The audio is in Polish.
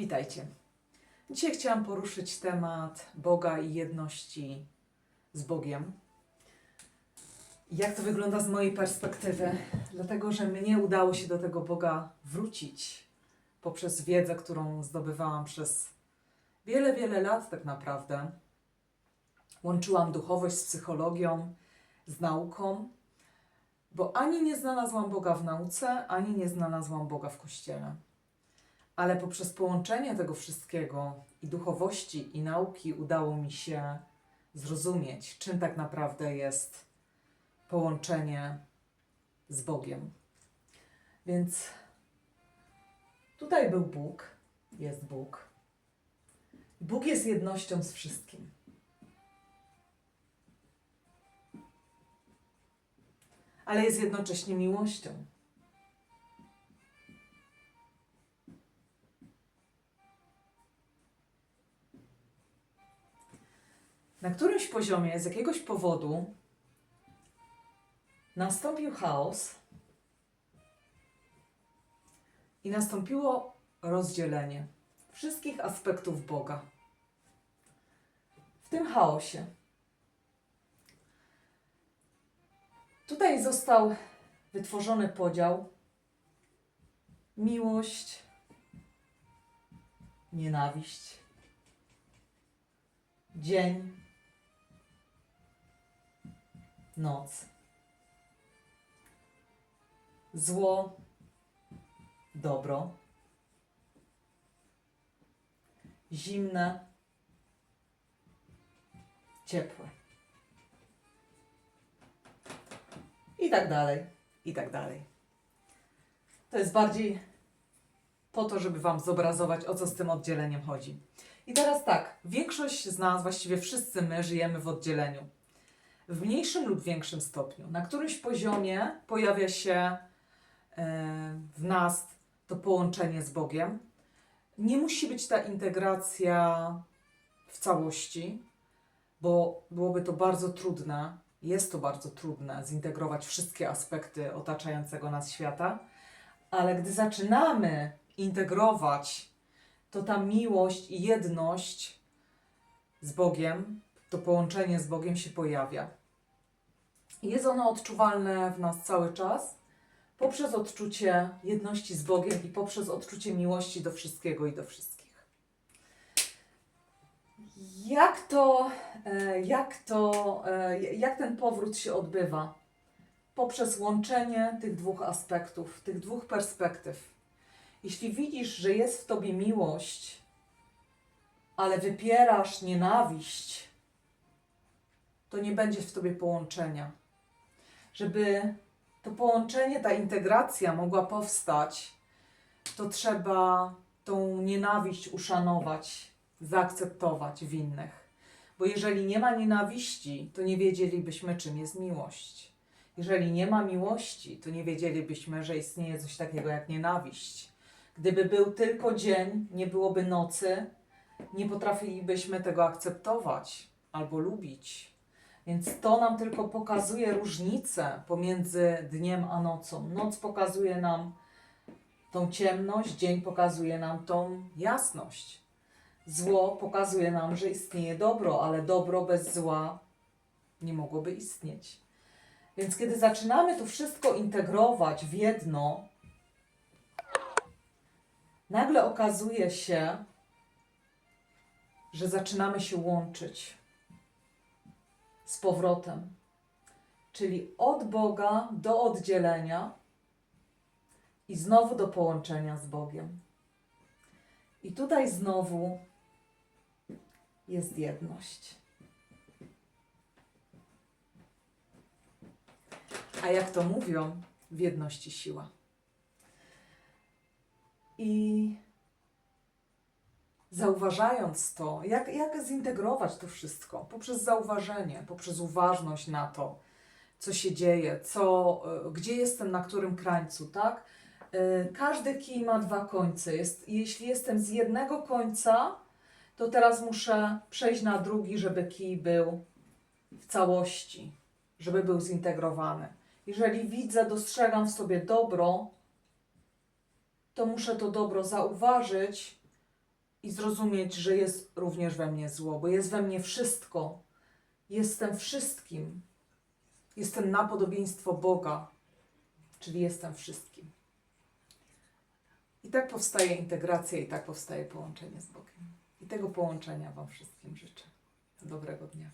Witajcie. Dzisiaj chciałam poruszyć temat Boga i jedności z Bogiem. Jak to wygląda z mojej perspektywy? Dlatego, że mnie udało się do tego Boga wrócić poprzez wiedzę, którą zdobywałam przez wiele, wiele lat, tak naprawdę. Łączyłam duchowość z psychologią, z nauką, bo ani nie znalazłam Boga w nauce, ani nie znalazłam Boga w kościele. Ale poprzez połączenie tego wszystkiego i duchowości, i nauki udało mi się zrozumieć, czym tak naprawdę jest połączenie z Bogiem. Więc tutaj był Bóg, jest Bóg. Bóg jest jednością z wszystkim. Ale jest jednocześnie miłością. Na którymś poziomie, z jakiegoś powodu, nastąpił chaos i nastąpiło rozdzielenie wszystkich aspektów Boga. W tym chaosie. Tutaj został wytworzony podział miłość, nienawiść, dzień, noc. Zło, dobro. Zimne, ciepłe. I tak dalej, i tak dalej. To jest bardziej po to, żeby Wam zobrazować, o co z tym oddzieleniem chodzi. I teraz tak, większość z nas, właściwie wszyscy my, żyjemy w oddzieleniu w mniejszym lub większym stopniu. Na którymś poziomie pojawia się e, w nas to połączenie z Bogiem. Nie musi być ta integracja w całości, bo byłoby to bardzo trudne, jest to bardzo trudne zintegrować wszystkie aspekty otaczającego nas świata, ale gdy zaczynamy integrować, to ta miłość i jedność z Bogiem, to połączenie z Bogiem się pojawia. Jest ono odczuwalne w nas cały czas poprzez odczucie jedności z Bogiem i poprzez odczucie miłości do wszystkiego i do wszystkich. Jak to, e, jak to, e, jak ten powrót się odbywa? Poprzez łączenie tych dwóch aspektów, tych dwóch perspektyw. Jeśli widzisz, że jest w tobie miłość, ale wypierasz nienawiść, to nie będzie w tobie połączenia. Żeby to połączenie, ta integracja mogła powstać, to trzeba tą nienawiść uszanować, zaakceptować w innych. Bo jeżeli nie ma nienawiści, to nie wiedzielibyśmy, czym jest miłość. Jeżeli nie ma miłości, to nie wiedzielibyśmy, że istnieje coś takiego jak nienawiść. Gdyby był tylko dzień, nie byłoby nocy, nie potrafilibyśmy tego akceptować albo lubić. Więc to nam tylko pokazuje różnicę pomiędzy dniem a nocą. Noc pokazuje nam tą ciemność, dzień pokazuje nam tą jasność. Zło pokazuje nam, że istnieje dobro, ale dobro bez zła nie mogłoby istnieć. Więc kiedy zaczynamy to wszystko integrować w jedno, nagle okazuje się, że zaczynamy się łączyć z powrotem. Czyli od Boga do oddzielenia i znowu do połączenia z Bogiem. I tutaj znowu jest jedność. A jak to mówią, w jedności siła. I zauważając to, jak, jak zintegrować to wszystko poprzez zauważenie, poprzez uważność na to, co się dzieje, co, y, gdzie jestem, na którym krańcu, tak? Y, Każdy kij ma dwa końce. Jest, jeśli jestem z jednego końca, to teraz muszę przejść na drugi, żeby kij był w całości, żeby był zintegrowany. Jeżeli widzę, dostrzegam w sobie dobro, to muszę to dobro zauważyć i zrozumieć, że jest również we mnie zło, bo jest we mnie wszystko. Jestem wszystkim. Jestem na podobieństwo Boga, czyli jestem wszystkim. I tak powstaje integracja, i tak powstaje połączenie z Bogiem. I tego połączenia Wam wszystkim życzę. Dobrego dnia.